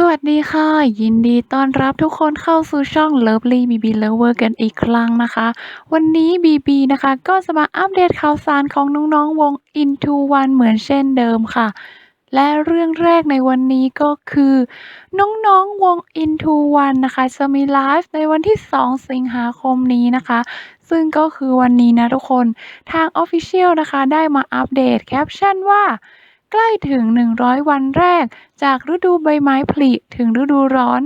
สวัสดีค่ะ ยินดีต้อนรับทุกคนเข้าสู่ช่อง Lovely BB Lover กันอีกครั้งนะคะ วันนี้ BB นะคะก็จะมาอัปเดตข่าวสารของน้องๆวง INTO1 เหมือนเช่นเดิมค่ะ และเรื่องแรกในวันนี้ก็คือ น้องๆวง INTO1 นะคะ จะมีไลฟ์ในวันที่ 2 สิงหาคมนี้นะคะ ซึ่งก็คือวันนี้นะทุกคนทาง Official นะคะ ได้มาอัปเดตแคปชั่นว่า ใกล้ถึง 100 วันแรก จากฤดูใบไม้ผลิถึงฤดูร้อน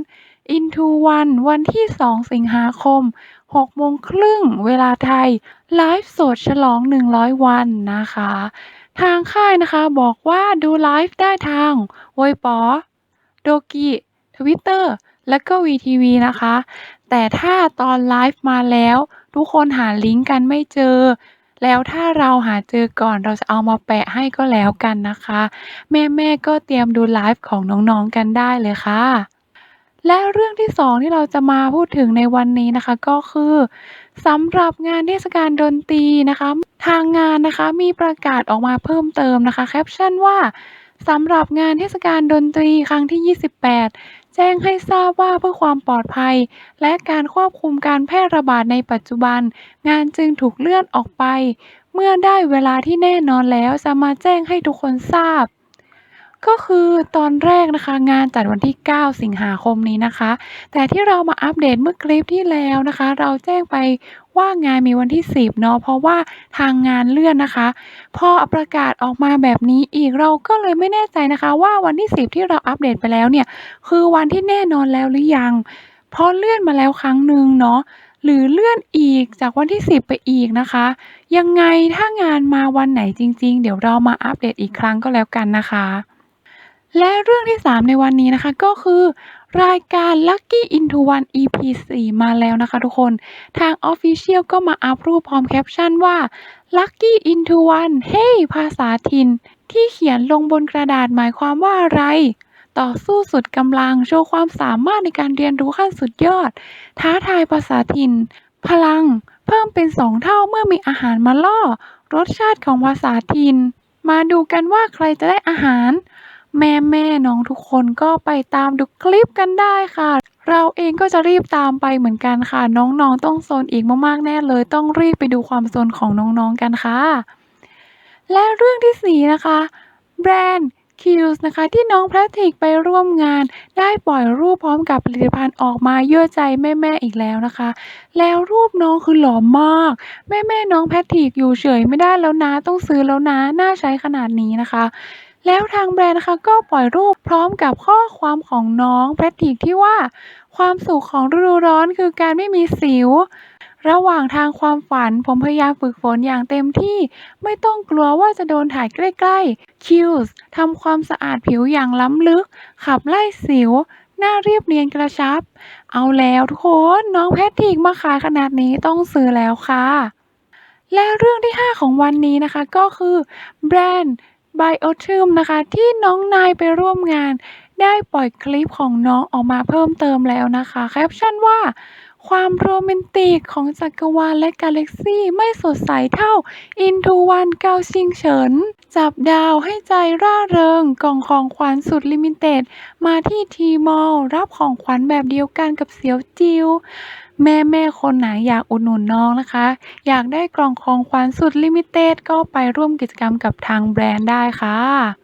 Into One วันที่ 2 สิงหาคม6โมงครึ่งเวลาไทย ไลฟ์สดฉลอง 100 วันนะคะ ทางค่ายนะคะบอกว่าดูไลฟ์ได้ทางโวยปอโดกิทวิตเตอร์และก็ VTV นะคะ แต่ถ้าตอนไลฟ์มาแล้ว ทุกคนหาลิงก์กันไม่เจอ แล้วถ้าเราหาเจอก่อนเราจะเอามาแปะให้ก็แล้วกันนะคะ แม่ ๆ ก็เตรียมดูไลฟ์ของน้อง ๆ กันได้เลยค่ะ และเรื่องที่สองที่เราจะมาพูดถึงในวันนี้นะคะก็คือสำหรับงานเทศกาลดนตรีนะคะ ทางงานนะคะมีประกาศออกมาเพิ่มเติมนะคะแคปชั่นว่า สำหรับงานเทศกาลดนตรีครั้งที่ 28 แจ้งให้ทราบว่าเพื่อความปลอดภัย และการควบคุมการแพร่ระบาดในปัจจุบัน งานจึงถูกเลื่อนออกไป เมื่อได้เวลาที่แน่นอนแล้วจะมาแจ้งให้ทุกคนทราบ ก็คือตอนแรกนะคะ งานจัดวันที่ 9 สิงหาคมนี้นะคะ แต่ที่เรามาอัปเดตเมื่อคลิปที่แล้วนะคะ เราแจ้งไปว่างานมีวันที่ 10เนาะเพราะว่าทางงานเลื่อนนะคะ พอประกาศออกมาแบบนี้อีกเราก็เลยไม่แน่ใจนะคะ ว่าวันที่ 10 ที่เราอัปเดตไปแล้วเนี่ย คือวันที่แน่นอนแล้วหรือยังเพราะเลื่อนมาแล้วครั้งหนึ่งเนาะหรือเลื่อนอีกจากวันที่ 10 ไปอีกนะคะ ยังไงถ้างานมาวันไหนจริง ๆ เดี๋ยวเรามาอัปเดตอีกครั้งก็แล้วกันนะคะ และเรื่องที่ 3 ในวันนี้นะคะก็คือรายการ Lucky Into One EP 4 มาแล้วนะคะทุกคนทาง Official ก็มาอัปรูปพร้อมแคปชั่นว่า Lucky Into One เฮ้ยภาษาถิ่นที่เขียนลงบนกระดาษหมายความว่าอะไร ต่อสู้สุดกำลังโชว์ความสามารถในการเรียนรู้ขั้นสุดยอด ท้าทายภาษาถิ่น พลัง เพิ่มเป็นสองเท่าเมื่อมีอาหารมาล่อ รสชาติของภาษาถิ่นมาดูกันว่าใครจะได้อาหาร แม่แม่น้องทุกคนก็ไปตามดูคลิปกันได้ค่ะ เราเองก็จะรีบตามไปเหมือนกันค่ะ น้องๆต้องโซนอีกมากๆแน่เลย ต้องรีบไปดูความโซนของน้องๆกันค่ะ และเรื่องที่สี่นะคะ แบรนด์ Kills นะคะที่น้องแพทริกไปร่วมงาน ได้ปล่อยรูปพร้อมกับผลิตภัณฑ์ออกมาเยั่วใจแม่ๆอีกแล้วนะคะ แล้วรูปน้องคือหล่อมาก แม่ๆน้องแพทริกอยู่เฉยไม่ได้แล้วนะต้องซื้อแล้วนะน่าใช้ขนาดนี้นะคะ แล้วทางแบรนด์นะคะก็ปล่อยรูปพร้อมกับข้อความของน้องแพทริกที่ว่า ความสุขของฤดูร้อนคือการไม่มีสิว ระหว่างทางความฝันผมพยายามฝึกฝนอย่างเต็มที่ ไม่ต้องกลัวว่าจะโดนถ่ายใกล้ๆ Kills ทำความสะอาดผิวอย่างล้ำลึก ขับไล่สิว หน้าเรียบเนียนกระชับ เอาแล้วทุกคนน้องแพทริกมาขายขนาดนี้ต้องซื้อแล้วค่ะและเรื่องที่ 5 ของวันนี้นะคะก็คือแบรนด์ Biotim นะคะ ที่น้องนายไปร่วมงาน ได้ปล่อยคลิปของน้องออกมาเพิ่มเติมแล้วนะคะ แคปชั่นว่า ความโรแมนติกของจักรวาลและกาแล็กซี่ไม่สดใสเท่า Into One เกาชิงเฉิน จับดาวให้ใจร่าเริงกล่องของขวัญสุดลิมิเต็ด มาที่ทีมอลรับของขวัญแบบเดียวกันกับเสียวจิวแม่แม่คนไหนอยากอุดหนุนน้องนะคะ อยากได้กล่องของขวัญสุดลิมิเต็ดก็ไปร่วมกิจกรรมกับทางแบรนด์ได้ค่ะ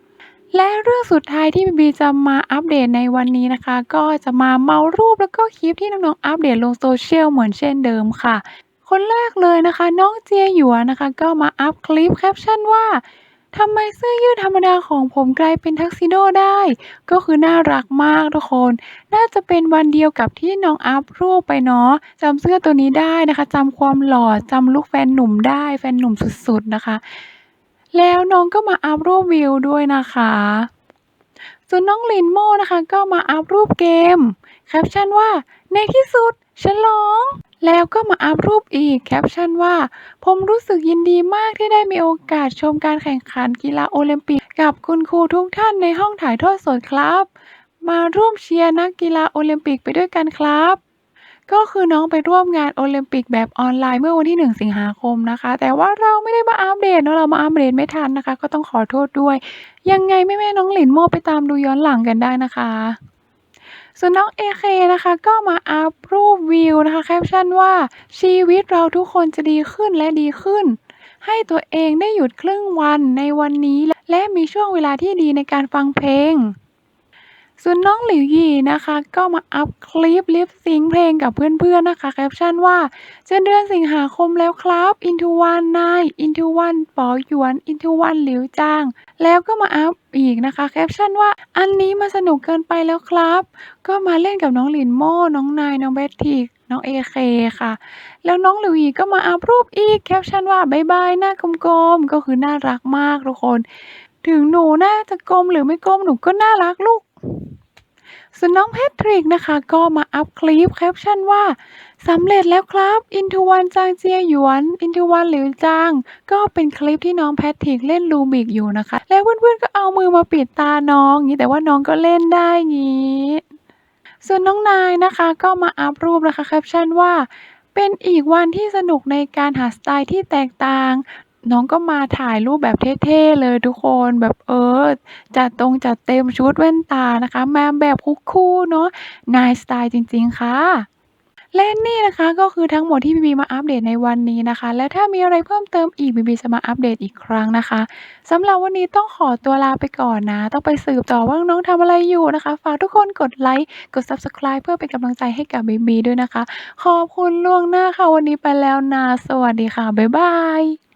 และเรื่องสุดท้ายที่บีบีจะมาอัปเดตในวันนี้นะคะ ก็จะมาเมารูปแล้วก็คลิปที่น้องๆอัปเดตลงโซเชียลเหมือนเช่นเดิมค่ะ คนแรกเลยนะคะ น้องเจียหยวนนะคะ ก็มาอัพคลิปแคปชั่นว่าทำไมเสื้อยืดธรรมดาของผมกลายเป็นทักซิโดได้ ก็คือน่ารักมากทุกคน น่าจะเป็นวันเดียวกับที่น้องอัพรูปไปเนาะจำเสื้อตัวนี้ได้นะคะจำความหล่อจำลุคแฟนหนุ่มได้แฟนหนุ่มสุดๆนะคะ แล้วน้องก็มาอัพรูปวิวด้วยนะคะส่วนน้องลินโมนะคะก็มาอัพรูปเกมแคปชั่นว่าในที่สุดฉลอง แล้วก็มาอัพรูปอีกแคปชั่นว่า ผมรู้สึกยินดีมากที่ได้มีโอกาสชมการแข่งขันกีฬาโอลิมปิก กับคุณครูทุกท่านในห้องถ่ายทอดสดครับ มาร่วมเชียร์นักกีฬาโอลิมปิกไปด้วยกันครับ ก็คือน้องไปร่วมงานโอลิมปิกแบบออนไลน์เมื่อวันที่ 1 สิงหาคมนะคะ แต่ว่าเราไม่ได้มาอัปเดตเนาะเรามาอัปเดตไม่ทันนะคะ ก็ต้องขอโทษด้วย ยังไงแม่ๆน้องหลินโมไปตามดูย้อนหลังกันได้นะคะส่วนน้องเอเคนะคะก็มาอัพรูปวิวนะคะแคปชั่นว่าชีวิตเราทุกคนจะดีขึ้นและดีขึ้น ให้ตัวเองได้หยุดครึ่งวันในวันนี้ และมีช่วงเวลาที่ดีในการฟังเพลง ส่วนน้องหลิวหยี่นะคะ ก็มาอัพคลิปลิปซิงเพลงกับเพื่อนๆนะคะแคปชั่นว่าจะเดือนสิงหาคมแล้วครับ Into One นาย Into One ป๋อหยวน Into One หลิวจาง แล้วก็มาอัพอีกนะคะแคปชั่นว่าอันนี้มันสนุกเกินไปแล้วครับ ก็มาเล่นกับน้องหลินโม่น้องนายน้องเบททิกน้องเอเคค่ะ แล้วน้องหลิวหยี่ก็มาอัพรูปอีกแคปชั่นว่าบายบายหน้ากลมๆก็คือน่ารักมากทุกคน ถึงหนูหน้าจะกลมหรือไม่กลมหนูก็น่ารักลูก ส่วนน้องแพทริกนะคะ ก็มาอัพคลิปแคปชั่นว่าสำเร็จแล้วครับ Into One จางเจียหยวน Into One หลิวจางก็เป็นคลิปที่น้องแพทริกเล่นลูบิกอยู่นะคะ แล้วเพื่อนๆก็เอามือมาปิดตาน้องงี้แต่ว่าน้องก็เล่นได้งี้ส่วนน้องนายนะคะ ก็มาอัพรูปนะคะแคปชั่นว่าเป็นอีกวันที่สนุกในการหาสไตล์ที่แตกต่าง น้องก็มาถ่ายรูปแบบเท่ๆเลยทุกคนแบบเออ จัดตรงจัดเต็มชุดแว่นตานะคะมาแบบคู่เนาะนายสไตล์จริงๆค่ะและนี่นะคะก็คือทั้งหมดที่บีบีมาอัปเดตในวันนี้นะคะ และถ้ามีอะไรเพิ่มเติมอีกบีบีจะมาอัปเดตอีกครั้งนะคะสำหรับวันนี้ต้องขอตัวลาไปก่อนนะ ต้องไปสืบต่อว่าน้องทำอะไรอยู่นะคะ ฝากทุกคนกดไลค์กด Subscribe เพื่อเป็นกำลังใจให้กับบีบีด้วยนะคะ ขอบคุณล่วงหน้าค่ะวันนี้ไปแล้วนะสวัสดีค่ะบ๊ายบาย